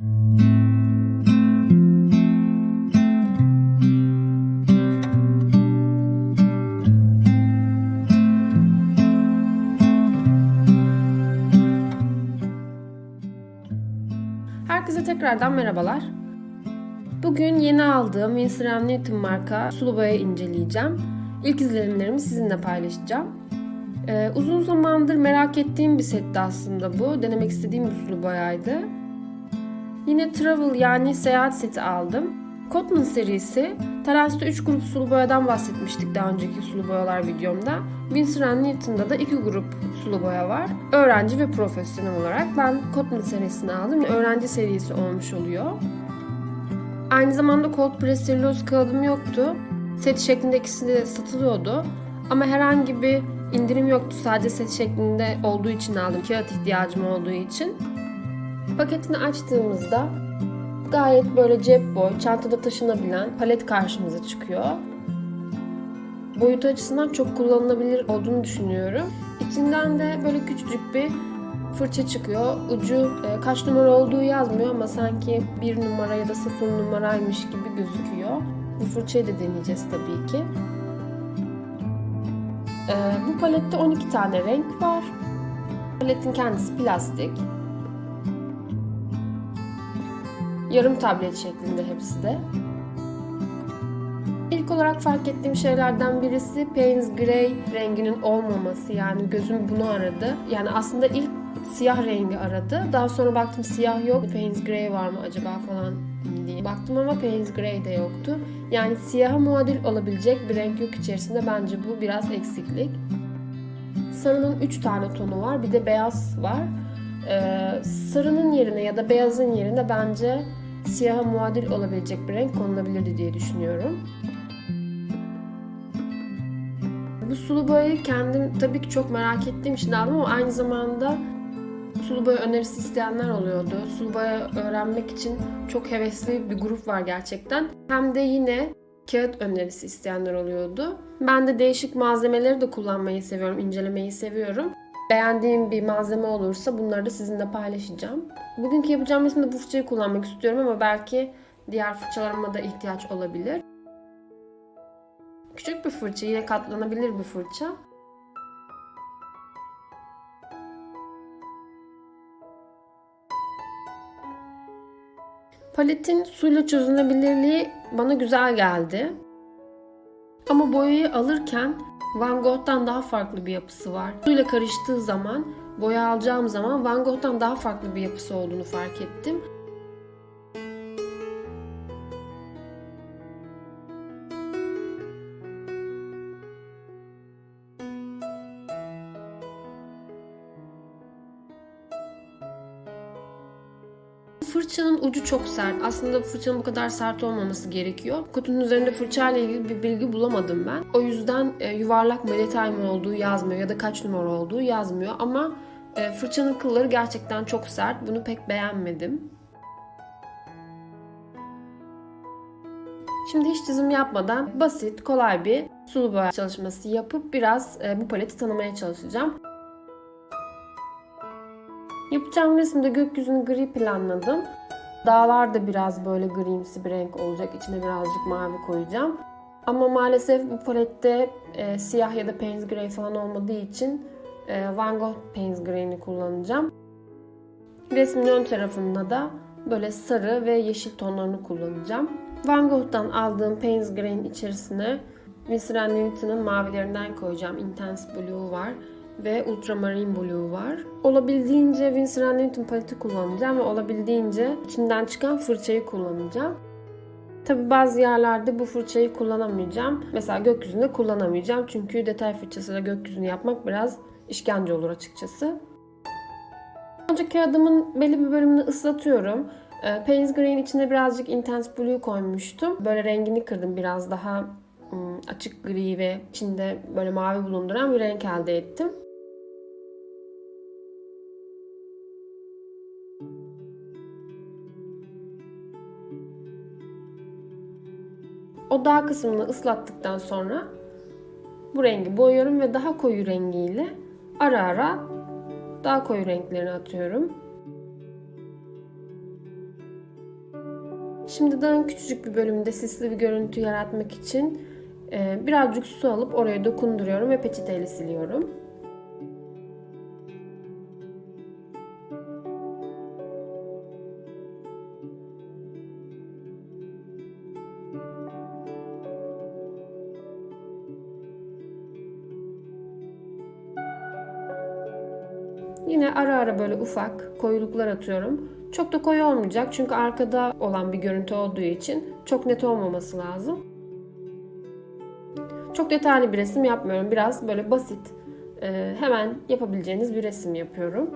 Herkese tekrardan merhabalar. Bugün yeni aldığım Winsor Newton marka sulu boya inceleyeceğim. İlk izlenimlerimi sizinle paylaşacağım. Ee, uzun zamandır merak ettiğim bir setti aslında bu. Denemek istediğim bir sulu boyaydı. Yine Travel yani seyahat seti aldım. Cotton serisi. Terasta 3 grup sulu boyadan bahsetmiştik daha önceki sulu boyalar videomda. Winsor Newton'da da 2 grup sulu boya var. Öğrenci ve profesyonel olarak. Ben Cotton serisini aldım. Öğrenci serisi olmuş oluyor. Aynı zamanda cold press selüloz kağıdım yoktu. Set şeklinde ikisi de satılıyordu. Ama herhangi bir indirim yoktu. Sadece set şeklinde olduğu için aldım. Kağıt ihtiyacım olduğu için. Paketini açtığımızda gayet böyle cep boy, çantada taşınabilen palet karşımıza çıkıyor. Boyutu açısından çok kullanılabilir olduğunu düşünüyorum. İçinden de böyle küçücük bir fırça çıkıyor. Ucu e, kaç numara olduğu yazmıyor ama sanki bir numara ya da sıfır numaraymış gibi gözüküyor. Bu fırçayı da deneyeceğiz tabii ki. E, bu palette 12 tane renk var. Paletin kendisi plastik. Yarım tablet şeklinde hepsi de. İlk olarak fark ettiğim şeylerden birisi Payne's Grey renginin olmaması. Yani gözüm bunu aradı. Yani aslında ilk siyah rengi aradı. Daha sonra baktım siyah yok. Payne's Grey var mı acaba falan diye. Baktım ama Payne's Grey de yoktu. Yani siyaha muadil olabilecek bir renk yok içerisinde. Bence bu biraz eksiklik. Sarının 3 tane tonu var. Bir de beyaz var. Ee, sarının yerine ya da beyazın yerine bence siyaha muadil olabilecek bir renk konulabilirdi diye düşünüyorum. Bu sulu boyayı kendim tabii ki çok merak ettiğim için aldım ama aynı zamanda sulu boya önerisi isteyenler oluyordu. Sulu boya öğrenmek için çok hevesli bir grup var gerçekten. Hem de yine kağıt önerisi isteyenler oluyordu. Ben de değişik malzemeleri de kullanmayı seviyorum, incelemeyi seviyorum. Beğendiğim bir malzeme olursa bunları da sizinle paylaşacağım. Bugünkü yapacağım resimde bu fırçayı kullanmak istiyorum ama belki diğer fırçalarıma da ihtiyaç olabilir. Küçük bir fırça, yine katlanabilir bir fırça. Paletin suyla çözünebilirliği bana güzel geldi. Ama boyayı alırken Van Gogh'tan daha farklı bir yapısı var. Suyla karıştığı zaman, boya alacağım zaman Van Gogh'tan daha farklı bir yapısı olduğunu fark ettim. Fırçanın ucu çok sert. Aslında fırçanın bu kadar sert olmaması gerekiyor. Kutunun üzerinde fırçayla ilgili bir bilgi bulamadım ben. O yüzden e, yuvarlak mı mı olduğu yazmıyor ya da kaç numara olduğu yazmıyor. Ama e, fırçanın kılları gerçekten çok sert. Bunu pek beğenmedim. Şimdi hiç çizim yapmadan basit, kolay bir sulu boya çalışması yapıp biraz e, bu paleti tanımaya çalışacağım. Yapacağım resimde gökyüzünü gri planladım. Dağlar da biraz böyle grimsi bir renk olacak. İçine birazcık mavi koyacağım. Ama maalesef bu palette e, siyah ya da Payne's Grey falan olmadığı için e, Van Gogh Payne's Grey'ini kullanacağım. Resmin ön tarafında da böyle sarı ve yeşil tonlarını kullanacağım. Van Gogh'tan aldığım Payne's Grey'in içerisine Winsor Newton'ın mavilerinden koyacağım. Intense Blue var ve Ultramarine Blue var. Olabildiğince Winsor Newton paleti kullanacağım ve olabildiğince içinden çıkan fırçayı kullanacağım. Tabi bazı yerlerde bu fırçayı kullanamayacağım. Mesela gökyüzünde kullanamayacağım. Çünkü detay fırçasıyla gökyüzünü yapmak biraz işkence olur açıkçası. Önce kağıdımın belli bir bölümünü ıslatıyorum. E, Payne's Grey'in içine birazcık Intense Blue koymuştum. Böyle rengini kırdım biraz daha açık gri ve içinde böyle mavi bulunduran bir renk elde ettim. O dağ kısmını ıslattıktan sonra bu rengi boyuyorum ve daha koyu rengiyle ara ara daha koyu renklerini atıyorum. Şimdi dağın küçücük bir bölümünde sisli bir görüntü yaratmak için e, birazcık su alıp oraya dokunduruyorum ve peçeteyle siliyorum. Yine ara ara böyle ufak koyuluklar atıyorum. Çok da koyu olmayacak çünkü arkada olan bir görüntü olduğu için çok net olmaması lazım. Çok detaylı bir resim yapmıyorum. Biraz böyle basit, e, hemen yapabileceğiniz bir resim yapıyorum.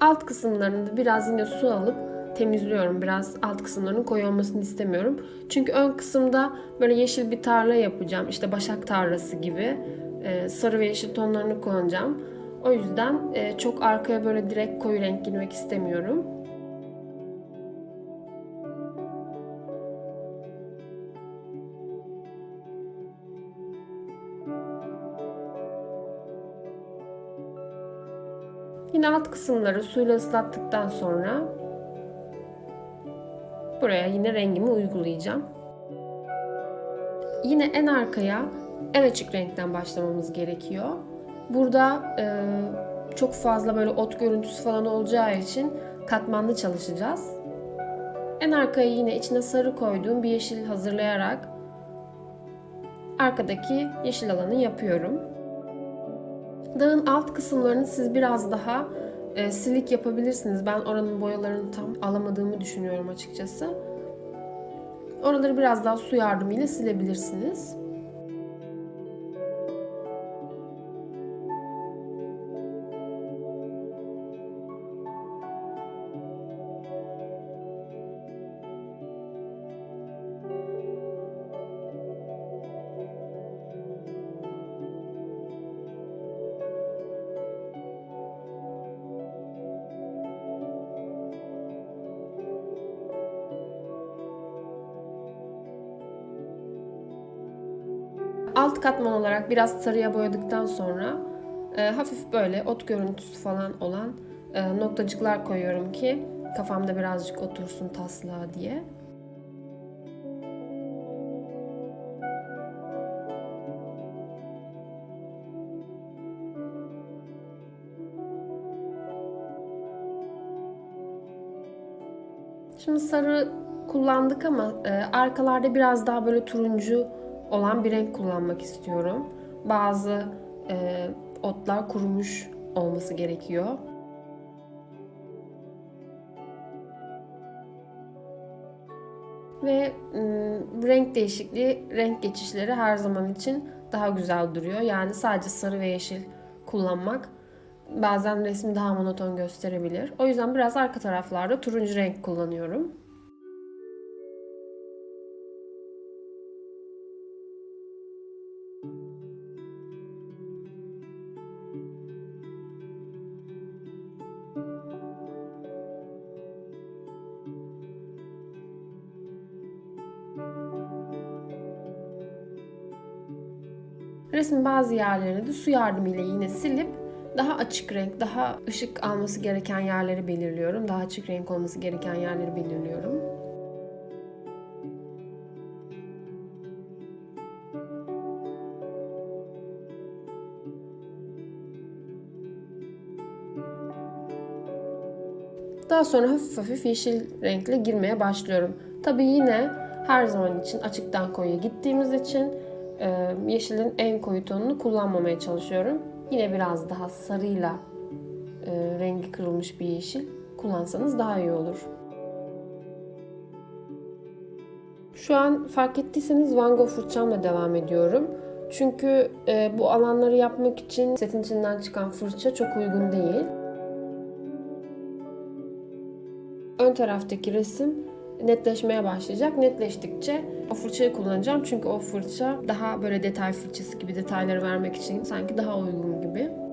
Alt kısımlarında biraz yine su alıp temizliyorum. Biraz alt kısımlarının koyu olmasını istemiyorum. Çünkü ön kısımda böyle yeşil bir tarla yapacağım. İşte başak tarlası gibi. Ee, sarı ve yeşil tonlarını kullanacağım. O yüzden e, çok arkaya böyle direkt koyu renk girmek istemiyorum. Yine alt kısımları suyla ıslattıktan sonra buraya yine rengimi uygulayacağım. Yine en arkaya en açık renkten başlamamız gerekiyor. Burada e, çok fazla böyle ot görüntüsü falan olacağı için katmanlı çalışacağız. En arkaya yine içine sarı koyduğum bir yeşil hazırlayarak arkadaki yeşil alanı yapıyorum. Dağın alt kısımlarını siz biraz daha e, silik yapabilirsiniz. Ben oranın boyalarını tam alamadığımı düşünüyorum açıkçası. Oraları biraz daha su yardımıyla silebilirsiniz. Alt katman olarak biraz sarıya boyadıktan sonra e, hafif böyle ot görüntüsü falan olan e, noktacıklar koyuyorum ki kafamda birazcık otursun taslağa diye. Şimdi sarı kullandık ama e, arkalarda biraz daha böyle turuncu olan bir renk kullanmak istiyorum. Bazı e, otlar kurumuş olması gerekiyor. Ve e, renk değişikliği, renk geçişleri her zaman için daha güzel duruyor. Yani sadece sarı ve yeşil kullanmak bazen resmi daha monoton gösterebilir. O yüzden biraz arka taraflarda turuncu renk kullanıyorum. Resmin bazı yerlerini de su yardımıyla yine silip daha açık renk, daha ışık alması gereken yerleri belirliyorum. Daha açık renk olması gereken yerleri belirliyorum. Daha sonra hafif hafif yeşil renkle girmeye başlıyorum. Tabii yine her zaman için açıktan koyuya gittiğimiz için yeşilin en koyu tonunu kullanmamaya çalışıyorum. Yine biraz daha sarıyla e, rengi kırılmış bir yeşil kullansanız daha iyi olur. Şu an fark ettiyseniz Van Gogh fırçamla devam ediyorum. Çünkü e, bu alanları yapmak için setin içinden çıkan fırça çok uygun değil. Ön taraftaki resim netleşmeye başlayacak. Netleştikçe o fırçayı kullanacağım. Çünkü o fırça daha böyle detay fırçası gibi detayları vermek için sanki daha uygun gibi.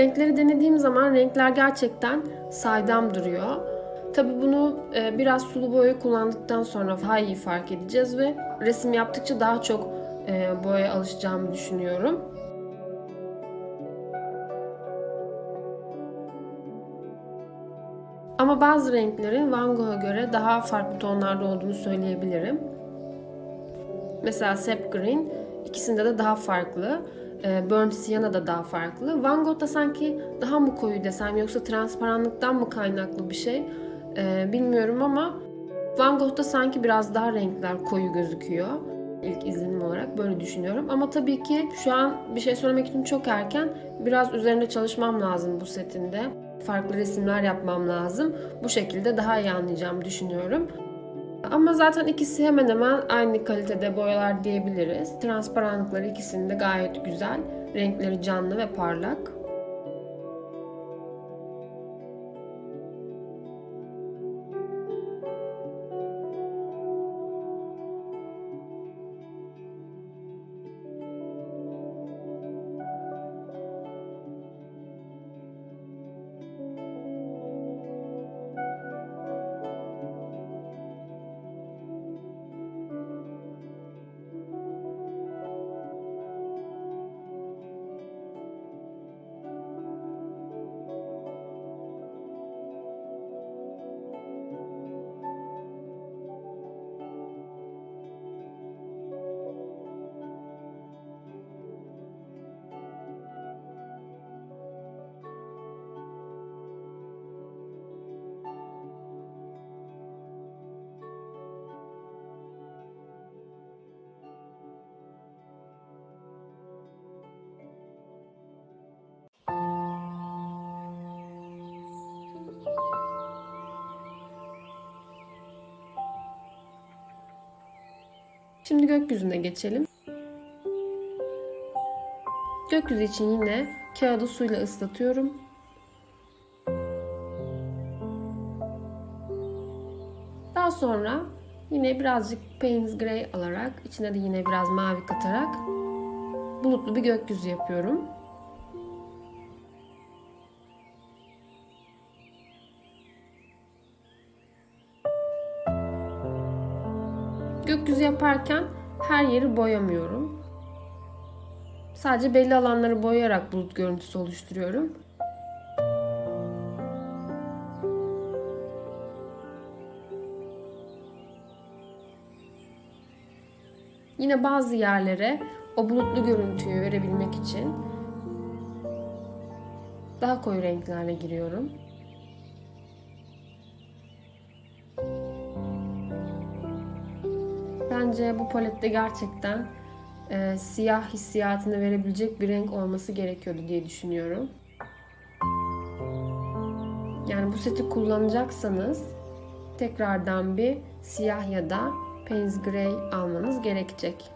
Renkleri denediğim zaman renkler gerçekten saydam duruyor. Tabi bunu e, biraz sulu boya kullandıktan sonra daha iyi fark edeceğiz ve resim yaptıkça daha çok e, boyaya alışacağımı düşünüyorum. Ama bazı renklerin Van Gogh'a göre daha farklı tonlarda olduğunu söyleyebilirim. Mesela Sap Green ikisinde de daha farklı. E, Burnt Sienna da daha farklı. Van Gogh'da sanki daha mı koyu desem yoksa transparanlıktan mı kaynaklı bir şey e, bilmiyorum ama Van Gogh'da sanki biraz daha renkler koyu gözüküyor. İlk izlenim olarak böyle düşünüyorum. Ama tabii ki şu an bir şey söylemek için çok erken. Biraz üzerinde çalışmam lazım bu setinde. Farklı resimler yapmam lazım. Bu şekilde daha iyi anlayacağımı düşünüyorum. Ama zaten ikisi hemen hemen aynı kalitede boyalar diyebiliriz. Transparanlıkları ikisinde gayet güzel. Renkleri canlı ve parlak. Şimdi gökyüzüne geçelim. Gökyüzü için yine kağıdı suyla ıslatıyorum. Daha sonra yine birazcık Payne's Grey alarak içine de yine biraz mavi katarak bulutlu bir gökyüzü yapıyorum. Yaparken her yeri boyamıyorum. Sadece belli alanları boyayarak bulut görüntüsü oluşturuyorum. Yine bazı yerlere o bulutlu görüntüyü verebilmek için daha koyu renklerle giriyorum. Bence bu palette gerçekten e, siyah hissiyatını verebilecek bir renk olması gerekiyordu diye düşünüyorum. Yani bu seti kullanacaksanız tekrardan bir siyah ya da Payne's Grey almanız gerekecek.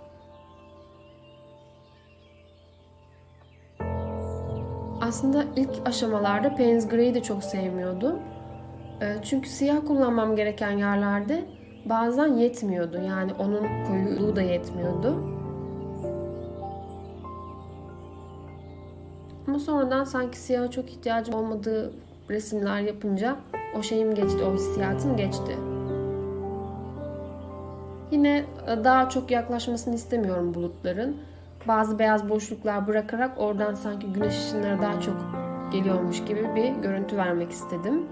Aslında ilk aşamalarda Payne's Grey'i de çok sevmiyordum. E, çünkü siyah kullanmam gereken yerlerde bazen yetmiyordu. Yani onun koyuluğu da yetmiyordu. Ama sonradan sanki siyaha çok ihtiyacım olmadığı resimler yapınca o şeyim geçti, o hissiyatım geçti. Yine daha çok yaklaşmasını istemiyorum bulutların. Bazı beyaz boşluklar bırakarak oradan sanki güneş ışınları daha çok geliyormuş gibi bir görüntü vermek istedim.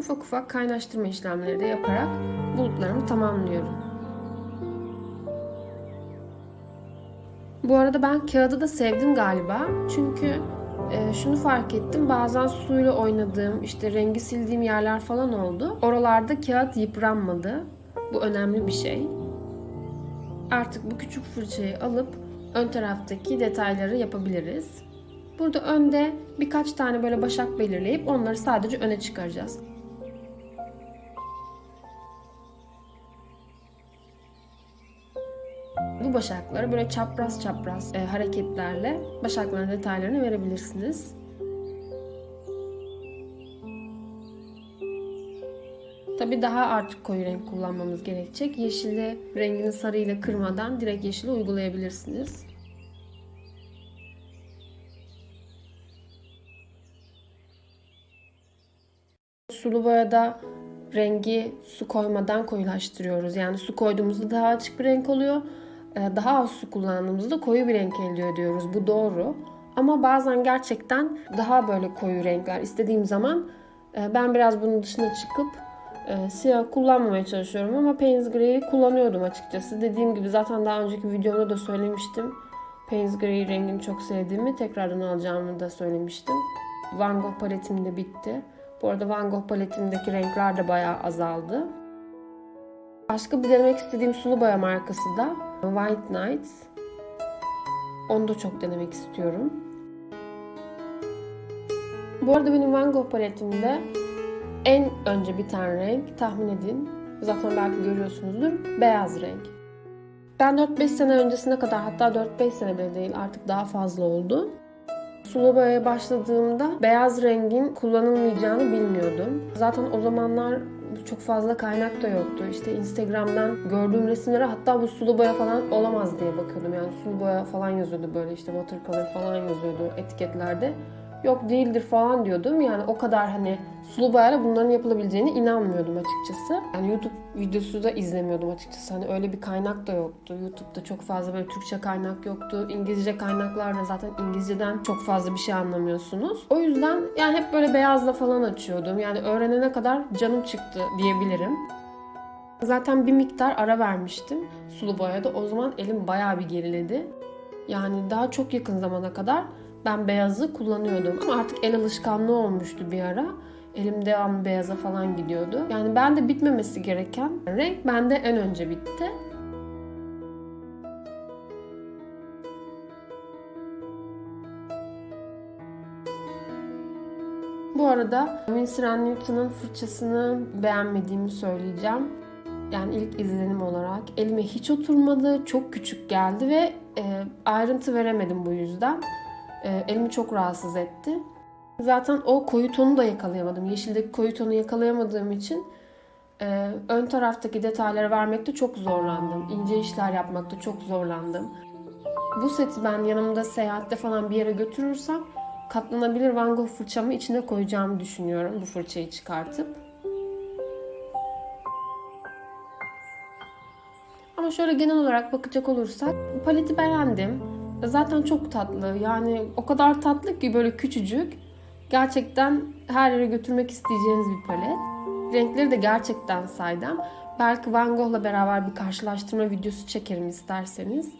Ufak ufak kaynaştırma işlemleri de yaparak bulutlarımı tamamlıyorum. Bu arada ben kağıdı da sevdim galiba. Çünkü e, şunu fark ettim. Bazen suyla oynadığım, işte rengi sildiğim yerler falan oldu. Oralarda kağıt yıpranmadı. Bu önemli bir şey. Artık bu küçük fırçayı alıp ön taraftaki detayları yapabiliriz. Burada önde birkaç tane böyle başak belirleyip onları sadece öne çıkaracağız. başakları böyle çapraz çapraz e, hareketlerle başakların detaylarını verebilirsiniz. Tabi daha artık koyu renk kullanmamız gerekecek. Yeşili rengini sarıyla kırmadan direkt yeşili uygulayabilirsiniz. Sulu boyada rengi su koymadan koyulaştırıyoruz. Yani su koyduğumuzda daha açık bir renk oluyor. Ee, Daha az su kullandığımızda koyu bir renk elde ediyoruz. Bu doğru. Ama bazen gerçekten daha böyle koyu renkler istediğim zaman e, ben biraz bunun dışına çıkıp e, siyah kullanmamaya çalışıyorum ama Payne's Grey'i kullanıyordum açıkçası. Dediğim gibi zaten daha önceki videomda da söylemiştim. Payne's Grey rengini çok sevdiğimi, tekrardan alacağımı da söylemiştim. Van Gogh paletim de bitti. Bu arada Van Gogh paletimdeki renkler de bayağı azaldı. Başka bir denemek istediğim sulu boya markası da White Nights. Onu da çok denemek istiyorum. Bu arada benim Van Gogh paletimde en önce biten renk tahmin edin. Zaten belki görüyorsunuzdur. Beyaz renk. Ben 4-5 sene öncesine kadar hatta 4-5 sene bile değil artık daha fazla oldu. Sulu boyaya başladığımda beyaz rengin kullanılmayacağını bilmiyordum. Zaten o zamanlar çok fazla kaynak da yoktu. İşte Instagram'dan gördüğüm resimlere hatta bu sulu boya falan olamaz diye bakıyordum. Yani sulu boya falan yazıyordu böyle işte watercolor falan yazıyordu etiketlerde. Yok değildir falan diyordum. Yani o kadar hani sulu boyayla bunların yapılabileceğine inanmıyordum açıkçası. Yani YouTube videosu da izlemiyordum açıkçası. Hani öyle bir kaynak da yoktu. YouTube'da çok fazla böyle Türkçe kaynak yoktu. İngilizce kaynaklar da zaten İngilizceden çok fazla bir şey anlamıyorsunuz. O yüzden yani hep böyle beyazla falan açıyordum. Yani öğrenene kadar canım çıktı diyebilirim. Zaten bir miktar ara vermiştim sulu boyada. O zaman elim bayağı bir geriledi. Yani daha çok yakın zamana kadar ben beyazı kullanıyordum. Ama artık el alışkanlığı olmuştu bir ara. Elim devamlı beyaza falan gidiyordu. Yani bende bitmemesi gereken renk bende en önce bitti. Bu arada Winsor Newton'un fırçasını beğenmediğimi söyleyeceğim. Yani ilk izlenim olarak elime hiç oturmadı, çok küçük geldi ve e, ayrıntı veremedim bu yüzden. E, elimi çok rahatsız etti. Zaten o koyu tonu da yakalayamadım. Yeşildeki koyu tonu yakalayamadığım için e, ön taraftaki detayları vermekte çok zorlandım. İnce işler yapmakta çok zorlandım. Bu seti ben yanımda seyahatte falan bir yere götürürsem katlanabilir Van Gogh fırçamı içine koyacağımı düşünüyorum bu fırçayı çıkartıp. Ama şöyle genel olarak bakacak olursak paleti beğendim. Zaten çok tatlı. Yani o kadar tatlı ki böyle küçücük. Gerçekten her yere götürmek isteyeceğiniz bir palet. Renkleri de gerçekten saydam. Belki Van Gogh'la beraber bir karşılaştırma videosu çekerim isterseniz.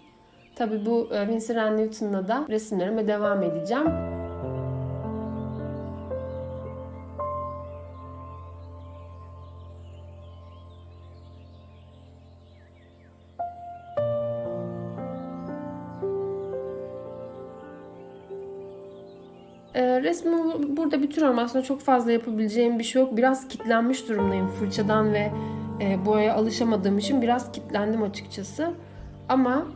Tabii bu e, Winsor Newton'la da resimlerime devam edeceğim. Resmi bu- burada bitiriyorum. Aslında çok fazla yapabileceğim bir şey yok. Biraz kitlenmiş durumdayım fırçadan ve e, boyaya alışamadığım için biraz kitlendim açıkçası. Ama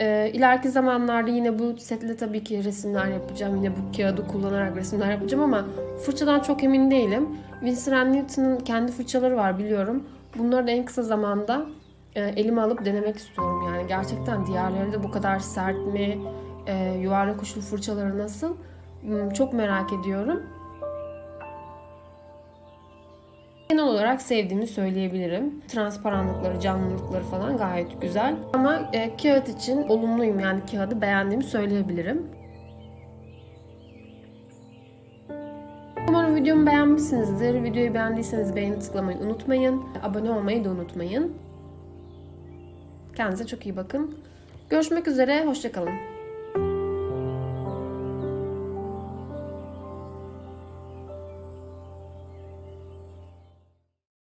e, ileriki zamanlarda yine bu setle tabii ki resimler yapacağım. Yine bu kağıdı kullanarak resimler yapacağım ama fırçadan çok emin değilim. Winsor Newton'un kendi fırçaları var biliyorum. Bunları da en kısa zamanda e, elime alıp denemek istiyorum. Yani gerçekten diğerleri de bu kadar sert mi? E, yuvarlak uçlu fırçaları nasıl? Hmm, Çok merak ediyorum. Genel olarak sevdiğimi söyleyebilirim. Transparanlıkları, canlılıkları falan gayet güzel. Ama e, kağıt için olumluyum yani kağıdı beğendiğimi söyleyebilirim. Umarım videomu beğenmişsinizdir. Videoyu beğendiyseniz beğeni tıklamayı unutmayın. Abone olmayı da unutmayın. Kendinize çok iyi bakın. Görüşmek üzere, hoşçakalın.